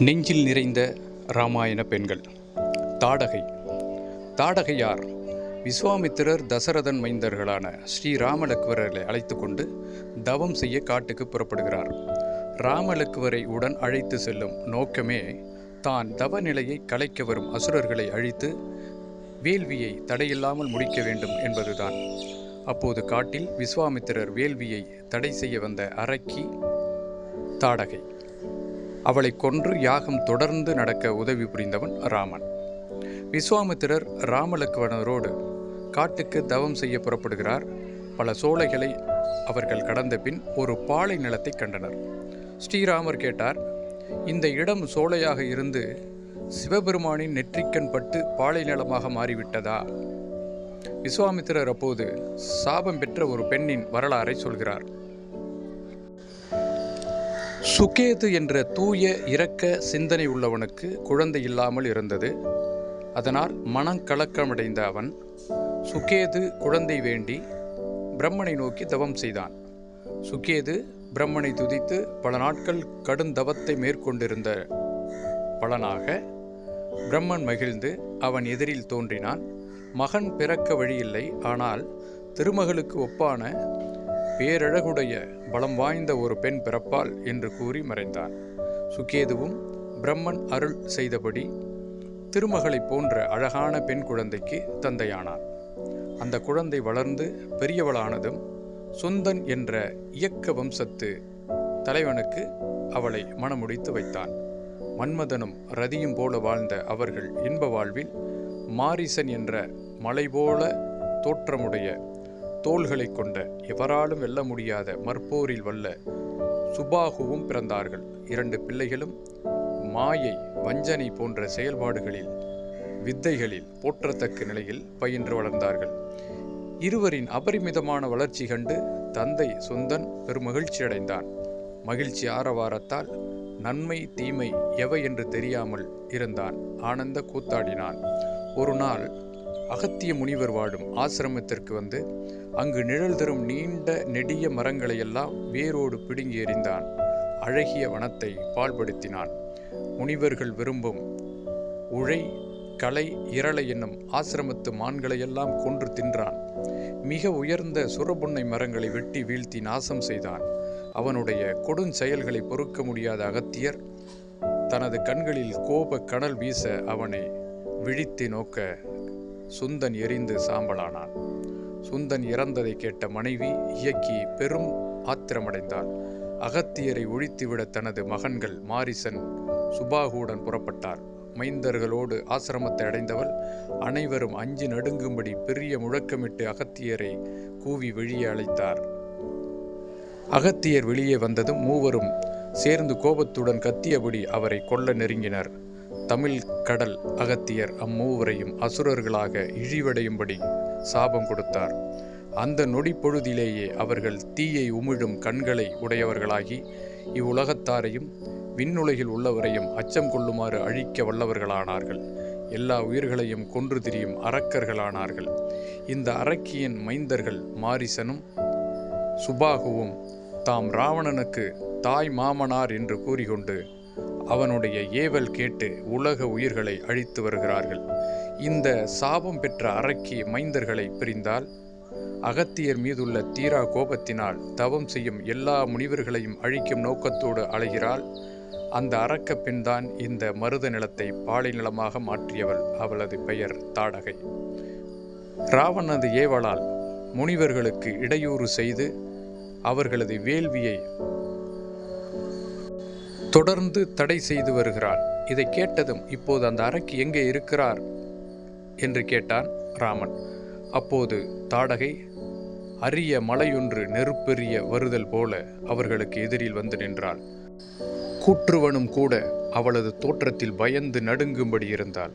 நெஞ்சில் நிறைந்த இராமாயண பெண்கள். தாடகை. தாடகை யார் விஸ்வாமித்திரர் தசரதன் மைந்தர்களான ஸ்ரீ ராமலக்குவரர்களை அழைத்து கொண்டு தவம் செய்ய காட்டுக்கு புறப்படுகிறார். ராமலக்குவரை உடன் அழைத்து செல்லும் நோக்கமே தான் தவ நிலையை கலைக்க வரும் அசுரர்களை அழித்து வேள்வியை தடையில்லாமல் முடிக்க வேண்டும் என்பதுதான். அப்போது காட்டில் விஸ்வாமித்திரர் வேள்வியை தடை செய்ய வந்த அரக்கி தாடகை. அவளை கொன்று யாகம் தொடர்ந்து நடக்க உதவி புரிந்தவன் ராமன். விஸ்வாமித்திரர் ராமலக்குவனரோடு காட்டுக்கு தவம் செய்ய புறப்படுகிறார். பல சோலைகளை அவர்கள் கடந்த பின் ஒரு பாலை நிலத்தை கண்டனர். ஸ்ரீராமர் கேட்டார் இந்த இடம் சோலையாக இருந்து சிவபெருமானின் நெற்றிக்கண் பட்டு பாலை நிலமாக மாறிவிட்டதா? விஸ்வாமித்திரர் அப்போது சாபம் பெற்ற ஒரு பெண்ணின் வரலாறை சொல்கிறார். சுகேது என்ற தூய இரக்க சிந்தனை உள்ளவனுக்கு குழந்தை இல்லாமல் இருந்தது. அதனால் மனக்கலக்கமடைந்த அவன் சுகேது குழந்தை வேண்டி பிரம்மனை நோக்கி தவம் செய்தான். சுகேது பிரம்மனை துதித்து பல நாட்கள் கடுந்தவத்தை மேற்கொண்டிருந்த பலனாக பிரம்மன் மகிழ்ந்து அவன் எதிரில் தோன்றினான். மகன் பிறக்க வழியில்லை ஆனால் திருமகளுக்கு ஒப்பான பேரழகுடைய பலம் வாய்ந்த ஒரு பெண் பிறப்பாள் என்று கூறி மறைந்தான். சுகேதுவும் பிரம்மன் அருள் செய்தபடி திருமகளைப் போன்ற அழகான பெண் குழந்தைக்கு தந்தையானான். அந்த குழந்தை வளர்ந்து பெரியவளானதும் சுந்தன் என்ற இயக்க வம்சத்து தலைவனுக்கு அவளை மணமுடித்து வைத்தான். மன்மதனும் ரதியும் போல வாழ்ந்த அவர்கள் இன்ப வாழ்வில் மாரிசன் என்ற மலை போல தோற்றமுடைய தோள்களை கொண்ட எவராலும் வெல்ல முடியாத மற்போரில் வல்ல சுபாகுவும் பிறந்தார்கள். இரண்டு பிள்ளைகளும் மாயை வஞ்சனை போன்ற செயல்பாடுகளில் வித்தைகளில் போற்றத்தக்க நிலையில் பயின்று வளர்ந்தார்கள். இருவரின் அபரிமிதமான வளர்ச்சி கண்டு தந்தை சுந்தன் பெருமகிழ்ச்சி அடைந்தான் மகிழ்ச்சி ஆரவாரத்தால் நன்மை தீமை எவை என்று தெரியாமல் இருந்தான். ஆனந்த கூத்தாடினான். ஒரு நாள் அகத்திய முனிவர் வாழும் ஆசிரமத்திற்கு வந்து அங்கு நிழல் தரும் நீண்ட நெடிய மரங்களையெல்லாம் வேரோடு பிடுங்கி எறிந்தான். அழகிய வனத்தை பால்படுத்தினான். முனிவர்கள் விரும்பும் உழை களை இரளை என்னும் ஆசிரமத்து மான்களையெல்லாம் கொன்று தின்றான். மிக உயர்ந்த சுரபுன்னை மரங்களை வெட்டி வீழ்த்தி நாசம் செய்தான். அவனுடைய கொடுஞ்செயல்களை பொறுக்க முடியாத அகத்தியர் தனது கண்களில் கோப கடல் வீச அவனை விழித்து நோக்க சுந்தன் எரிந்து சாம்பலானான். சுந்தன் இறந்ததை கேட்ட மனைவி இயக்கி பெரும் ஆத்திரமடைந்தாள். அகத்தியரை ஒழித்துவிட தனது மகன்கள் மாரிசன் சுபாகுவுடன் புறப்பட்டார். மைந்தர்களோடு ஆசிரமத்தை அடைந்தவள் அனைவரும் அஞ்சு நடுங்கும்படி பெரிய முழக்கமிட்டு அகத்தியரை கூவி வெளியே அழைத்தார். அகத்தியர் வெளியே வந்ததும் மூவரும் சேர்ந்து கோபத்துடன் கத்தியபடி அவரை கொல்ல நெருங்கினர். தமிழ் கடல் அகத்தியர் அம்மூவரையும் அசுரர்களாக இழிவடையும்படி சாபம் கொடுத்தார். அந்த நொடி பொழுதிலேயே அவர்கள் தீயை உமிழும் கண்களை உடையவர்களாகி இவ்வுலகத்தாரையும் விண்ணுலகில் உள்ளவரையும் அச்சம் கொள்ளுமாறு அழிக்க வல்லவர்களானார்கள். எல்லா உயிர்களையும் கொன்று திரியும் அரக்கர்களானார்கள். இந்த அரக்கியின் மைந்தர்கள் மாரிசனும் சுபாகுவும் தாம் ராவணனுக்கு தாய் மாமனார் என்று கூறிக்கொண்டு அவனுடைய ஏவல் கேட்டு உலக உயிர்களை அழித்து வருகிறார்கள். இந்த சாபம் பெற்ற அரக்கி மைந்தர்களை பிரிந்தால் அகத்தியர் மீதுள்ள தீரா கோபத்தினால் தவம் செய்யும் எல்லா முனிவர்களையும் அழிக்கும் நோக்கத்தோடு அலைகிறாள். அந்த அரக்க பெண்தான் இந்த மருத நிலத்தை பாலை நிலமாக மாற்றியவள். அவளது பெயர் தாடகை. ராவணது ஏவலால் முனிவர்களுக்கு இடையூறு செய்து அவர்களது வேள்வியை தொடர்ந்து தடை செய்து வருகிறாள். இதை கேட்டதும் இப்போது அந்த அரக்கி எங்கே இருக்கிறார்? என்று கேட்டான் ராமன். அப்போது தாடகை அரிய மலையொன்று நெருப்பெரிய வருதல் போல அவர்களுக்கு எதிரில் வந்து நின்றாள். கூற்றுவனும் கூட அவளது தோற்றத்தில் பயந்து நடுங்கும்படி இருந்தாள்.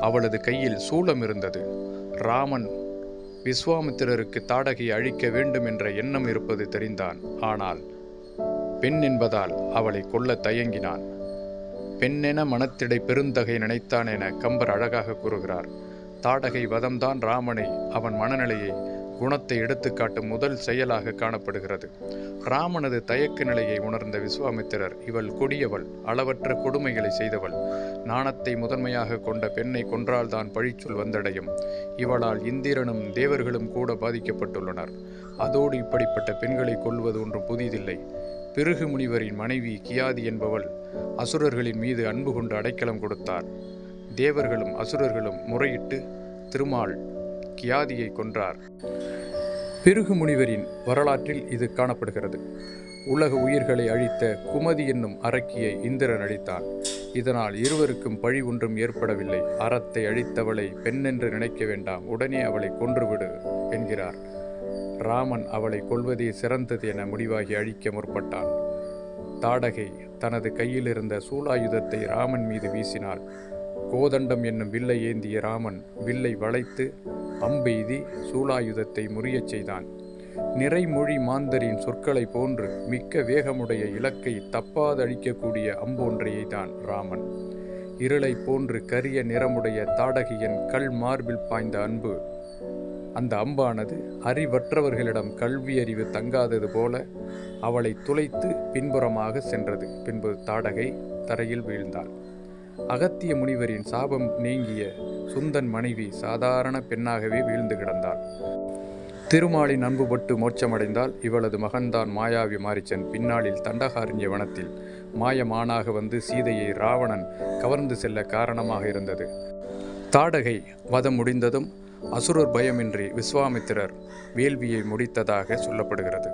அவளது கையில் சூலம் இருந்தது. ராமன் விஸ்வாமித்திரருக்கு தாடகை அழிக்க வேண்டும் என்ற எண்ணம் இருப்பது தெரிந்தான். ஆனால் பெண் என்பதால் அவளை கொல்ல தயங்கினான். பெண்ணென மனத்திடை பெருந்தகை நினைத்தான் என கம்பர் அழகாக கூறுகிறார். தாடகை வதம்தான் ராமனை அவன் மனநிலையை குணத்தை எடுத்துக்காட்டும் முதல் செயலாக காணப்படுகிறது. ராமனது தயக்க நிலையை உணர்ந்த விஸ்வாமித்திரர் இவள் கொடியவள் அளவற்ற கொடுமைகளை செய்தவள். நாணத்தை முதன்மையாக கொண்ட பெண்ணை கொன்றால்தான் பழிச்சொல் வந்தடையும். இவளால் இந்திரனும் தேவர்களும் கூட பாதிக்கப்பட்டுள்ளனர். அதோடு இப்படிப்பட்ட பெண்களை கொல்வது ஒன்றும் புதிதில்லை. பிருகு முனிவரின் மனைவி கியாதி என்பவள் அசுரர்களின் மீது அன்பு கொண்டு அடைக்கலம் கொடுத்தார். தேவர்களும் அசுரர்களும் முறையிட்டு திருமால் கியாதியை கொன்றார். பிருகு முனிவரின் வரலாற்றில் இது காணப்படுகிறது. உலக உயிர்களை அழித்த குமதி என்னும் அரக்கியை இந்திரன் அழித்தான். இதனால் இருவருக்கும் பழி ஒன்றும் ஏற்படவில்லை. அறத்தை அழித்தவளை பெண்ணென்று நினைக்க வேண்டாம். உடனே அவளை கொன்றுவிடு என்கிறார். ராமன் அவளை கொல்வதே சிறந்தது என முடிவாகி அழிக்க முற்பட்டான். தாடகை தனது கையில் இருந்த சூலாயுதத்தை ராமன் மீது வீசினாள். கோதண்டம் என்னும் வில்லை ஏந்திய ராமன் வில்லை வளைத்து அம்பெய்தி சூலாயுதத்தை முறியச் செய்தான். நிறைமொழி மாந்தரின் சொற்களை போன்று மிக்க வேகமுடைய இலக்கை தப்பாதழிக்கக்கூடிய அம்பொன்றையை தான் ராமன். இருளை போன்று கரிய நிறமுடைய தாடகியின் கல் மார்பில் பாய்ந்த அன்பு அந்த அம்பானது அறிவற்றவர்களிடம் கல்வி அறிவு தங்காதது போல அவளை துளைத்து பின்புறமாக சென்றது. பின்பு தாடகை தரையில் வீழ்ந்தாள். அகத்திய முனிவரின் சாபம் நீங்கிய சுந்தன் மனைவி சாதாரண பெண்ணாகவே வீழ்ந்து கிடந்தாள். திருமாலின் அன்புபட்டு மோட்சமடைந்தால் இவளது மகன்தான் மாயாவி மாரிச்சன். பின்னாளில் தண்டகாரண்ய வனத்தில் மாயமானாக வந்து சீதையை ராவணன் கவர்ந்து செல்ல காரணமாக இருந்தது. தாடகை வதம் முடிந்ததும் அசுரர் பயமின்றி விஸ்வாமித்திரர் வேள்வியை முடித்ததாக சொல்லப்படுகிறது.